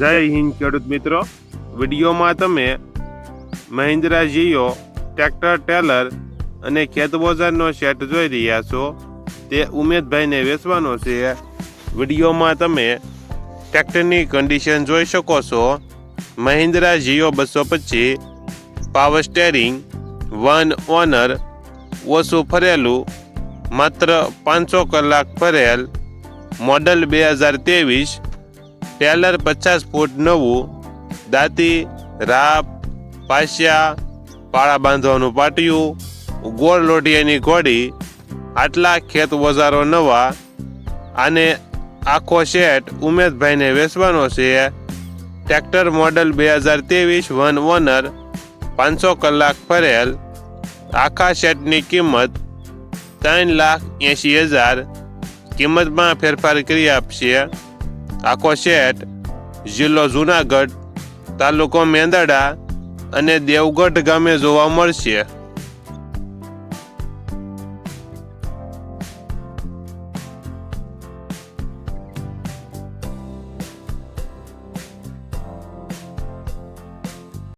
જય હિન્દ, ખેડૂત મિત્રો. વિડીયોમાં તમે મહિન્દ્રા જીઓ ટ્રેક્ટર, ટેલર અને ખેતબોજારનો સેટ જોઈ રહ્યા છો. તે ઉમેદભાઈને વેચવાનો છે. વિડીયોમાં તમે ટ્રેક્ટરની કન્ડિશન જોઈ શકો છો. મહિન્દ્રા જીઓ બસો પચીસ પાવર સ્ટેરિંગ વન ઓનર ઓછું ફરેલું, માત્ર પાંચસો કલાક ફરેલ મોડલ બે હજાર ત્રેવીસ ટેલર પચાસ ફૂટ નવું દાંતી, રાપ, પાસિયા, પાળા બાંધવાનું પાટિયું, ગોળ લોઢિયાની ઘોડી, આટલા ખેત ઓજારો નવા અને આખો સેટ ઉમેશભાઈને વેચવાનો છે. ટ્રેક્ટર મોડલ બે હજાર ત્રેવીસ વન ઓનર, પાંચસો કલાક ફરેલ, આખા સેટની કિંમત ત્રણ લાખ એંશી હજાર. કિંમતમાં ફેરફાર કરી આપશે. આખો શેઠ જિલ્લો જુનાગઢ તાલુકો મેંદરડા અને દેવગઢ ગામે જોવા મળશે.